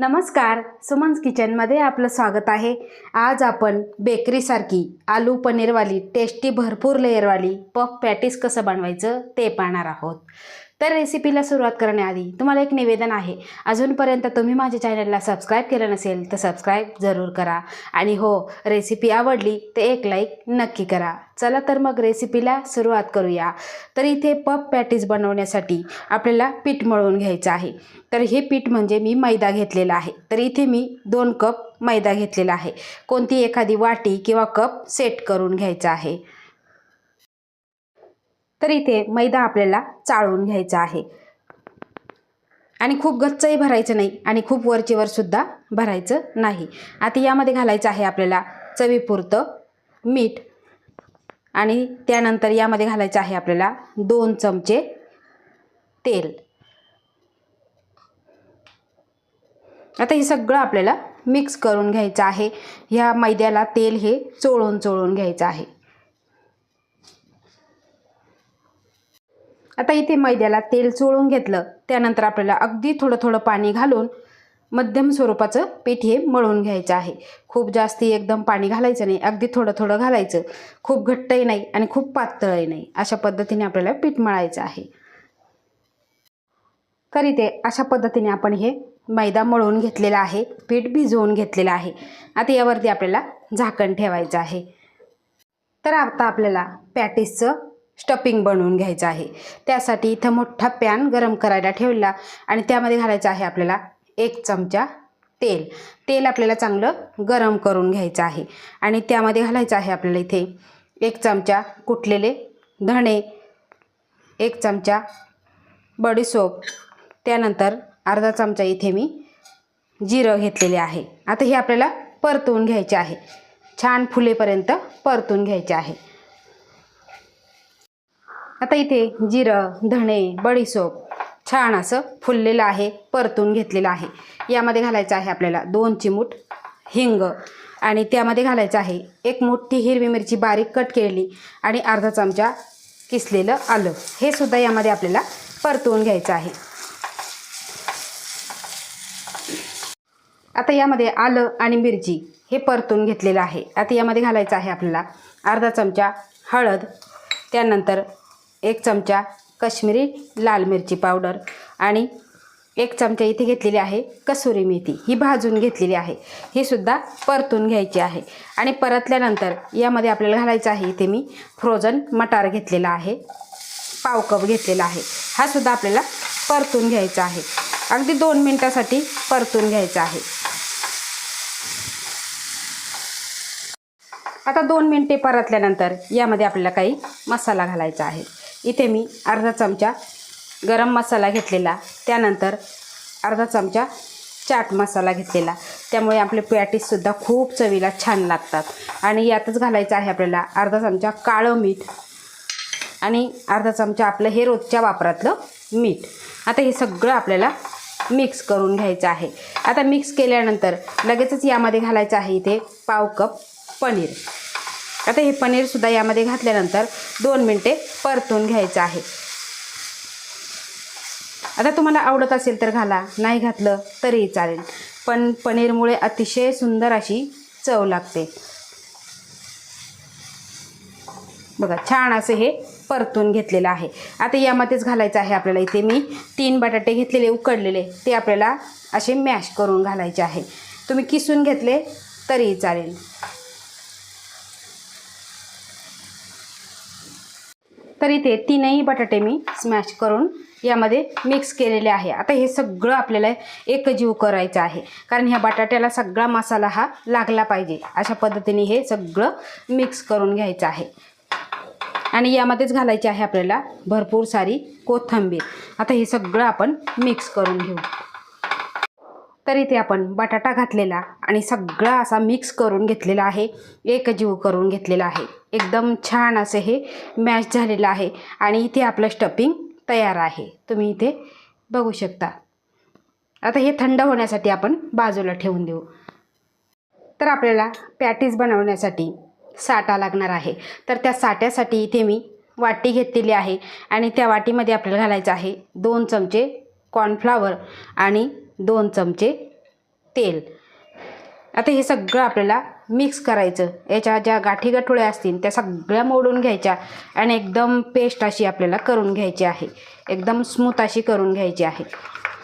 नमस्कार सुमन्स किचनमध्ये आपलं स्वागत आहे. आज आपण बेकरीसारखी आलू पनीरवाली टेस्टी भरपूर लेअरवाली पफ पॅटीस कसं बनवायचं ते पाहणार आहोत. तर रेसिपीला सुरुवात करण्याआधी तुम्हाला एक निवेदन आहे. अजूनपर्यंत तुम्ही माझ्या चॅनलला सबस्क्राईब केलं नसेल तर सबस्क्राईब जरूर करा. आणि हो रेसिपी आवडली तर एक लाईक नक्की करा. चला तर मग रेसिपीला सुरुवात करूया. तर इथे पप पॅटीज बनवण्यासाठी आपल्याला पीठ मळून घ्यायचं आहे. तर हे पीठ म्हणजे मी मैदा घेतलेला आहे. तर इथे मी दोन कप मैदा घेतलेला आहे. कोणती एखादी वाटी किंवा कप सेट करून घ्यायचा आहे. तर इथे मैदा आपल्याला चाळून घ्यायचा आहे. आणि खूप गच्चही भरायचं नाही आणि खूप वरचेवर सुद्धा भरायचं नाही. आता यामध्ये घालायचं आहे आपल्याला चवीपुरतं मीठ. आणि त्यानंतर यामध्ये घालायचं आहे आपल्याला दोन चमचे तेल. आता हे सगळं आपल्याला मिक्स करून घ्यायचं आहे. ह्या मैद्याला तेल हे चोळून चोळून घ्यायचं आहे. आता इथे मैद्याला तेल चोळून घेतलं. त्यानंतर आपल्याला अगदी थोडं थोडं पाणी घालून मध्यम स्वरूपाचं पीठ हे मळून घ्यायचं आहे. खूप जास्ती एकदम पाणी घालायचं नाही. अगदी थोडं थोडं घालायचं. खूप घट्टही नाही आणि खूप पातळही नाही. अशा पद्धतीने आपल्याला पीठ मळायचं आहे. तर इथे अशा पद्धतीने आपण हे मैदा मळून घेतलेला आहे. पीठ भिजवून घेतलेलं आहे. आता यावरती आपल्याला झाकण ठेवायचं आहे. तर आता आपल्याला पॅटिसचं स्टपिंग बनवून घ्यायचं आहे. त्यासाठी इथं मोठा पॅन गरम करायला ठेवला आणि त्यामध्ये घालायचं आहे आपल्याला एक चमचा तेल. तेल आपल्याला चांगलं गरम करून घ्यायचं आहे. आणि त्यामध्ये घालायचं आहे आपल्याला इथे एक चमचा कुटलेले धणे एक चमचा बडीसोप त्यानंतर अर्धा चमचा इथे मी जिरं घेतलेले आहे. आता हे आपल्याला परतवून घ्यायचे आहे. छान फुलेपर्यंत परतून घ्यायचे आहे. आता इथे जिरं धणे बडीसोप छान असं फुललेलं आहे परतून घेतलेलं आहे. यामध्ये घालायचं आहे आपल्याला दोन चिमूट हिंग आणि त्यामध्ये घालायचं आहे एक मोठी हिरवी मिरची बारीक कट केलेली आणि अर्धा चमचा किसलेलं आलं. हे सुद्धा यामध्ये आपल्याला परतवून घ्यायचं आहे. आता यामध्ये आलं आणि मिरची हे परतून घेतलेलं आहे. आता यामध्ये घालायचं आहे आपल्याला अर्धा चमचा हळद त्यानंतर एक चमचा कश्मीरी लाल मिरची पावडर आणि एक चमचा इथे घेतलेली आहे कसुरी मेथी. ही भाजून घेतलेली आहे. ही सुद्धा परतून घ्यायची आहे. आणि परतल्यानंतर यामध्ये आपल्याला घालायचं आहे इथे मी फ्रोझन मटार घेतलेला आहे. पाव कप घेतलेला आहे. हा सुद्धा आपल्याला परतून घ्यायचा आहे. अगदी दोन मिनटासाठी परतून घ्यायचा आहे. आता दोन मिनटे परतल्यानंतर यामध्ये आपल्याला काही मसाला घालायचा आहे. इथे मी अर्धा चमचा गरम मसाला घेतलेला. त्यानंतर अर्धा चमचा चाट मसाला घेतलेला. त्यामुळे आपले पॅटीससुद्धा खूप चवीला छान लागतात. आणि यातच घालायचं आहे आपल्याला अर्धा चमचा काळं मीठ आणि अर्धा चमचा आपलं हे रोजच्या वापरातलं मीठ. आता हे सगळं आपल्याला मिक्स करून घ्यायचं आहे. आता मिक्स केल्यानंतर लगेचच यामध्ये घालायचं आहे इथे पाव कप पनीर. आता हे पनीरसुद्धा यामध्ये घातल्यानंतर दोन मिनटे परतून घ्यायचं आहे. आता तुम्हाला आवडत असेल तर घाला नाही घातलं तरीही चालेल. पण पनीरमुळे अतिशय सुंदर अशी चव लागते. बघा छान असं हे परतून घेतलेलं आहे. आता यामध्येच घालायचं आहे आपल्याला. इथे मी तीन बटाटे घेतलेले उकडलेले ते आपल्याला असे मॅश करून घालायचे आहे. तुम्ही किसून घेतले तरीही चालेल. तर इथे तीनही बटाटे मी स्मॅश करून यामध्ये मिक्स केलेले आहे. आता हे सगळं आपल्याला एकजीव करायचं आहे. कारण ह्या बटाट्याला सगळा मसाला हा लागला पाहिजे. अशा पद्धतीने हे सगळं मिक्स करून घ्यायचं आहे. आणि यामध्येच घालायची आहे आपल्याला भरपूर सारी कोथिंबीर. आता हे सगळं आपण मिक्स करून घेऊ. तर इथे आपण बटाटा घातलेला आणि सगळा असा मिक्स करून घेतलेला आहे. एकजीव करून घेतलेला आहे. एकदम छान असे हे मॅश झालेलं आहे. आणि इथे आपलं स्टफिंग तयार आहे. तुम्ही इथे बघू शकता. आता हे थंड होण्यासाठी आपण बाजूला ठेवून देऊ. तर आपल्याला पॅटीज बनवण्यासाठी साठा लागणार आहे. तर त्या साठ्यासाठी इथे मी वाटी घेतलेली आहे. आणि त्या वाटीमध्ये आपल्याला घालायचं आहे दोन चमचे कॉर्नफ्लावर आणि दोन चमचे तेल. आता हे सगळं आपल्याला मिक्स करायचं. याच्या ज्या गाठी गठोळ्या असतील त्या सगळ्या मोडून घ्यायच्या आणि एकदम पेस्ट अशी आपल्याला करून घ्यायची आहे. एकदम स्मूथ अशी करून घ्यायची आहे.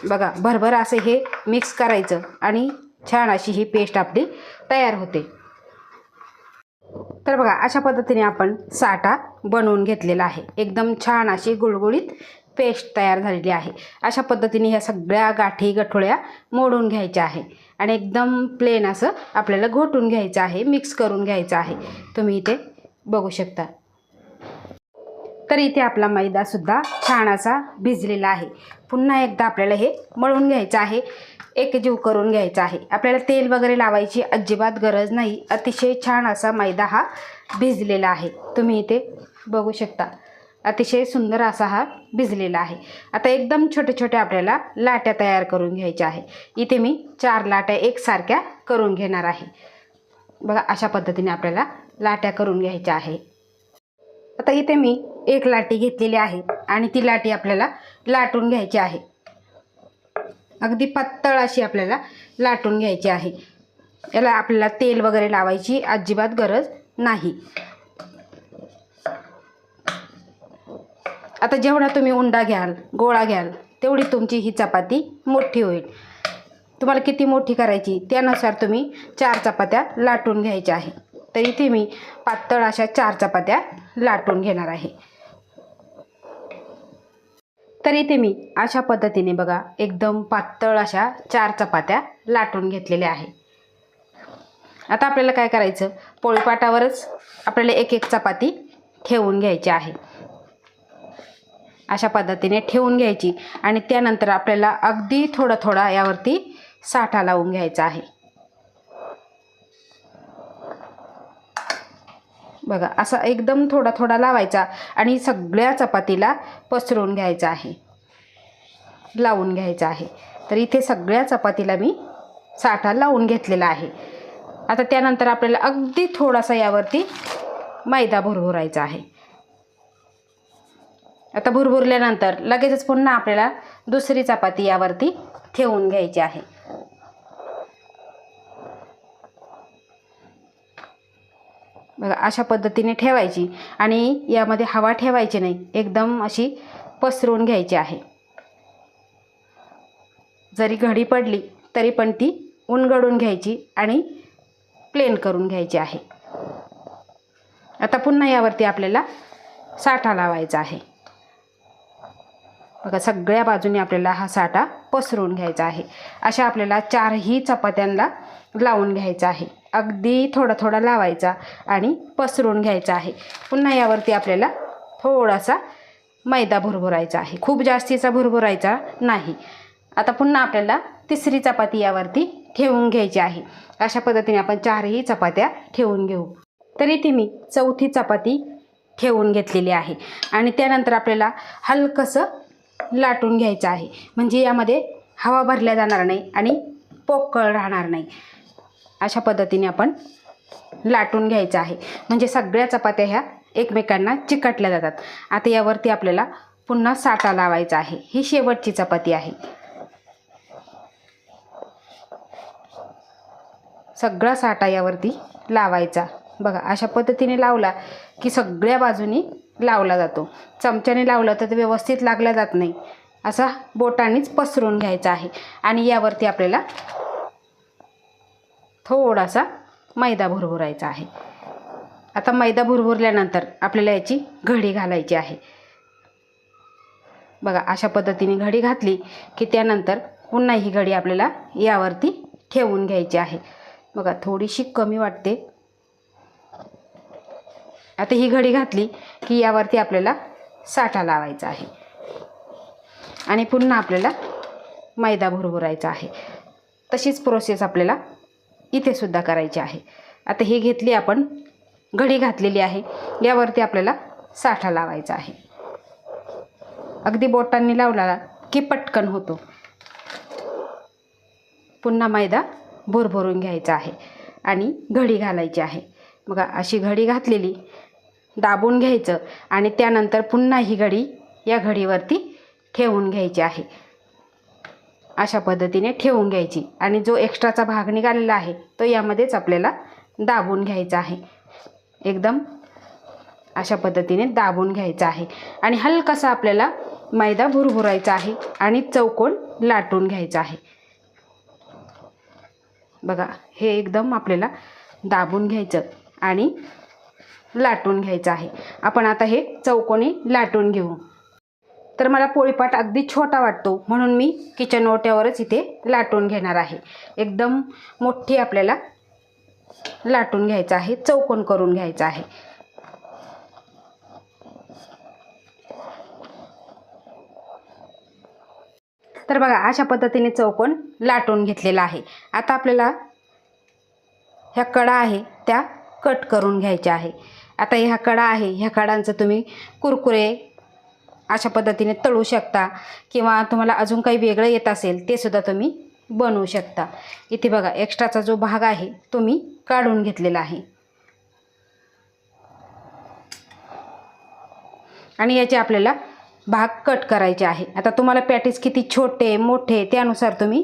बघा भरभर असं हे मिक्स करायचं आणि छान अशी ही पेस्ट आपली तयार होते. तर बघा अशा पद्धतीने आपण साठा बनवून घेतलेला आहे. एकदम छान अशी गुळगुळीत पेस्ट तयार झालेली आहे. अशा पद्धतीने ह्या सगळ्या गाठी गठोळ्या मोडून घ्यायच्या आहे. आणि एकदम प्लेन असं आपल्याला घोटून घ्यायचं आहे मिक्स करून घ्यायचं आहे. तुम्ही इथे बघू शकता. तर इथे आपला मैदासुद्धा छान असा भिजलेला आहे. पुन्हा एकदा आपल्याला हे मळून घ्यायचं आहे. एकजीव करून घ्यायचा आहे. आपल्याला तेल वगैरे लावायची अजिबात गरज नाही. अतिशय छान असा मैदा हा भिजलेला आहे. तुम्ही इथे बघू शकता. अतिशय सुंदर असा हा भिजलेला आहे. आता एकदम छोटे छोटे आपल्याला लाट्या तयार करून घ्यायच्या आहे. इथे मी चार लाट्या एकसारख्या करून घेणार आहे. बघा अशा पद्धतीने आपल्याला लाट्या करून घ्यायच्या आहे. आता इथे मी एक लाटी घेतलेली आहे आणि ती लाटी आपल्याला लाटून घ्यायची आहे. अगदी पातळ अशी आपल्याला लाटून घ्यायची आहे. याला आपल्याला तेल वगैरे लावायची अजिबात गरज नाही. आता जेवढा तुम्ही उंडा घ्याल गोळा घ्याल तेवढी तुमची ही चपाती मोठी होईल. तुम्हाला किती मोठी करायची त्यानुसार तुम्ही चार चपात्या लाटून घ्यायच्या आहे. तर इथे मी पातळ अशा चार चपात्या लाटून घेणार आहे. तर इथे मी अशा पद्धतीने बघा एकदम पातळ अशा चार चपात्या लाटून घेतलेल्या आहे. आता आपल्याला काय करायचं? पोळीपाटावरच आपल्याला एक एक चपाती ठेवून घ्यायची आहे. अशा पद्धतीने ठेवून घ्यायची आणि त्यानंतर आपल्याला अगदी थोडा थोडा यावरती साठा लावून घ्यायचा आहे. बघा असा एकदम थोडा थोडा लावायचा आणि सगळ्या चपातीला पसरून घ्यायचा आहे. लावून घ्यायचा आहे. तर इथे सगळ्या चपातीला मी साठा लावून घेतलेला आहे. आता त्यानंतर आपल्याला अगदी थोडासा यावरती मैदा भरभरायचा आहे. आता भुरभुरल्यानंतर लगेचच पुन्हा आपल्याला दुसरी चपाती यावरती ठेवून घ्यायची आहे. बघा अशा पद्धतीने ठेवायची आणि यामध्ये हवा ठेवायची नाही एकदम अशी पसरून घ्यायची आहे. जरी घडी पडली तरी पण ती उनगडून घ्यायची आणि प्लेन करून घ्यायची आहे. आता पुन्हा यावरती आपल्याला साठा लावायचा आहे. बघा सगळ्या बाजूने आपल्याला हा साठा पसरून घ्यायचा आहे. अशा आपल्याला चारही चपात्यांना लावून घ्यायचा आहे. अगदी थोडा थोडा लावायचा आणि पसरून घ्यायचा आहे. पुन्हा यावरती आपल्याला थोडासा मैदा भुरभुरायचा आहे. खूप जास्तीचा भुरभुरायचा नाही. आता पुन्हा आपल्याला तिसरी चपाती यावरती ठेवून घ्यायची आहे. अशा पद्धतीने आपण चारही चपात्या ठेवून घेऊ. तर इथे मी चौथी चपाती ठेवून घेतलेली आहे. आणि त्यानंतर आपल्याला हलकंसं लाटून घ्यायचं आहे. म्हणजे यामध्ये हवा भरल्या जाणार नाही आणि पोकळ राहणार नाही. अशा पद्धतीने आपण लाटून घ्यायचं आहे. म्हणजे सगळ्या चपात्या ह्या एकमेकांना चिकटल्या जातात. आता यावरती आपल्याला पुन्हा साठा लावायचा आहे. ही शेवटची चपाती आहे. सगळा साठा यावरती लावायचा. बघा अशा पद्धतीने लावला की सगळ्या बाजूनी लावला जातो. चमच्याने लावलं तर ते व्यवस्थित लागला जात नाही. असा बोटानेच पसरून घ्यायचा आहे. आणि यावरती आपल्याला थोडासा मैदा भुरभुरायचा आहे. आता मैदा भुरभुरल्यानंतर आपल्याला याची घडी घालायची आहे. बघा अशा पद्धतीने घडी घातली की त्यानंतर पुन्हा ही घडी आपल्याला यावरती ठेवून घ्यायची आहे. बघा थोडीशी कमी वाटते. आता ही घडी घातली की यावरती आपल्याला साठा लावायचा आहे. आणि पुन्हा आपल्याला मैदा भुरभुरायचा आहे. तशीच प्रोसेस आपल्याला इथे सुद्धा करायची आहे. आता ही घेतली आपण घडी घातलेली आहे. यावरती आपल्याला साठा लावायचा आहे. अगदी बोटांनी लावला की पटकन होतो. पुन्हा मैदा भुरभुरून घ्यायचा आहे आणि घडी घालायची आहे. बघा अशी घडी घातलेली दाबून घ्यायचं आणि त्यानंतर पुन्हा ही घडी या घडीवरती ठेवून घ्यायची आहे. अशा पद्धतीने ठेवून घ्यायची. आणि जो एक्स्ट्राचा भाग निघालेला आहे तो यामध्येच आपल्याला दाबून घ्यायचा आहे. एकदम अशा पद्धतीने दाबून घ्यायचा आहे. आणि हलकासा आपल्याला मैदा भुरभुरायचा आहे आणि चौकोन लाटून घ्यायचा आहे. बघा हे एकदम आपल्याला दाबून घ्यायचं आणि लाटून घ्यायचं आहे. आपण आता हे चौकोनी लाटून घेऊ. तर मला पोळीपाट अगदी छोटा वाटतो म्हणून मी किचन ओट्यावरच इथे लाटून घेणार आहे. एकदम मोठी आपल्याला लाटून घ्यायचं आहे चौकोन करून घ्यायचं आहे. तर बघा अशा पद्धतीने चौकोन लाटून घेतलेला आहे. आता आपल्याला ह्या कडा आहे त्या कट करून घ्यायच्या आहे. आता ह्या कडा आहे. ह्या कडांचं तुम्ही कुरकुरे अशा पद्धतीने तळू शकता किंवा तुम्हाला अजून काही वेगळं येत असेल ते सुद्धा तुम्ही बनवू शकता. इथे बघा एक्स्ट्राचा जो भाग आहे तो मी काढून घेतलेला आहे. आणि याचे आपल्याला भाग कट करायचे आहे. आता तुम्हाला पॅटीस किती छोटे मोठे त्यानुसार तुम्ही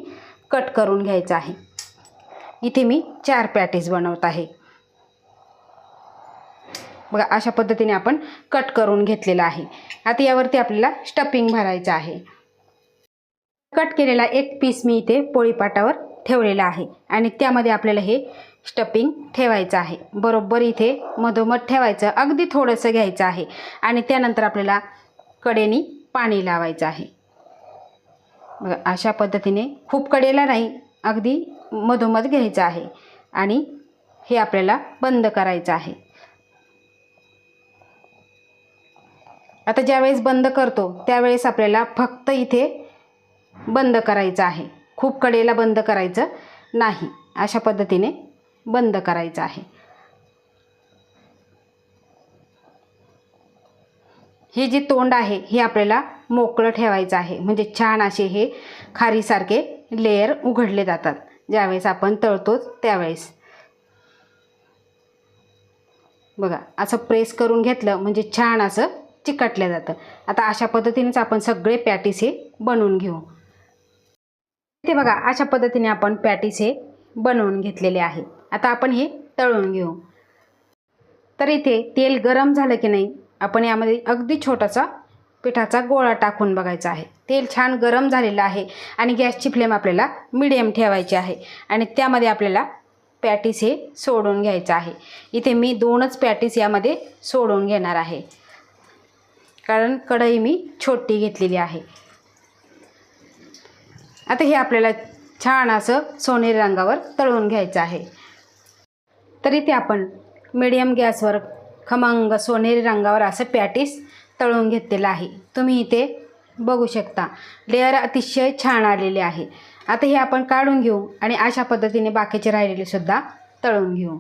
कट करून घ्यायचं आहे. इथे मी चार पॅटीस बनवत आहे. बघा अशा पद्धतीने आपण कट करून घेतलेला आहे. आता यावरती आपल्याला स्टफिंग भरायचं आहे. कट केलेला एक पीस मी इथे पोळीपाटावर ठेवलेला आहे. आणि त्यामध्ये आपल्याला हे स्टफिंग ठेवायचं आहे. बरोबर इथे मधोमध ठेवायचं अगदी थोडंसं घ्यायचं आहे. आणि त्यानंतर आपल्याला कडेनी पाणी लावायचं आहे. बघा अशा पद्धतीने खूप कडेला नाही अगदी मधोमध घ्यायचं आहे. आणि हे आपल्याला बंद करायचं आहे. आता ज्यावेळेस बंद करतो त्यावेळेस आपल्याला फक्त इथे बंद करायचं आहे. खूप कडेला बंद करायचं नाही. अशा पद्धतीने बंद करायचं आहे. हे जे तोंड आहे हे आपल्याला मोकळं ठेवायचं आहे. म्हणजे छान असे हे खारीसारखे लेयर उघडले जातात. ज्यावेळेस आपण तळतोच त्यावेळेस. बघा असं प्रेस करून घेतलं म्हणजे छान असं चिकटलं जातं. आता अशा पद्धतीनेच आपण सगळे पॅटीस हे बनवून घेऊ. ते बघा अशा पद्धतीने आपण पॅटीस हे बनवून घेतलेले आहे. आता आपण हे तळून घेऊ. तर इथे तेल गरम झालं की नाही आपण यामध्ये अगदी छोटासा पिठाचा गोळा टाकून बघायचा आहे. तेल छान गरम झालेलं आहे आणि गॅसची फ्लेम आपल्याला मिडियम ठेवायची आहे आणि त्यामध्ये आपल्याला पॅटीस हे सोडून घ्यायचं आहे. इथे मी दोनच पॅटीस यामध्ये सोडून घेणार आहे. कारण कढई मी छोटी घेतलेली आहे. आता हे आपल्याला छान असं सोनेरी रंगावर तळून घ्यायचं आहे. तरी ते आपण मिडियम गॅसवर खमंग सोनेरी रंगावर असं पॅटीस तळून घेतलेलं आहे. तुम्ही इथे बघू शकता. लेअर अतिशय छान आलेले आहे. आता हे आपण काढून घेऊ आणि अशा पद्धतीने बाकीचे राहिलेले सुद्धा तळून घेऊ.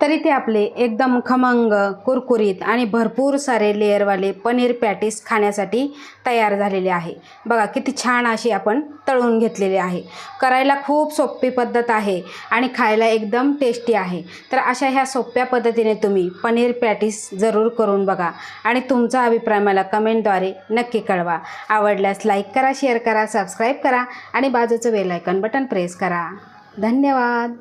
तर इथे आपले एकदम खमंग कुरकुरीत आणि भरपूर सारे लेअरवाले पनीर पॅटीस खाण्यासाठी तयार झालेले आहे. बघा किती छान अशी आपण तळून घेतलेले आहे. करायला खूप सोपी पद्धत आहे आणि खायला एकदम टेस्टी आहे. तर अशा ह्या सोप्या पद्धतीने तुम्ही पनीर पॅटीस जरूर करून बघा आणि तुमचा अभिप्राय मला कमेंटद्वारे नक्की कळवा. आवडल्यास लाईक करा शेअर करा सबस्क्राईब करा आणि बाजूचं बेलायकन बटन प्रेस करा. धन्यवाद!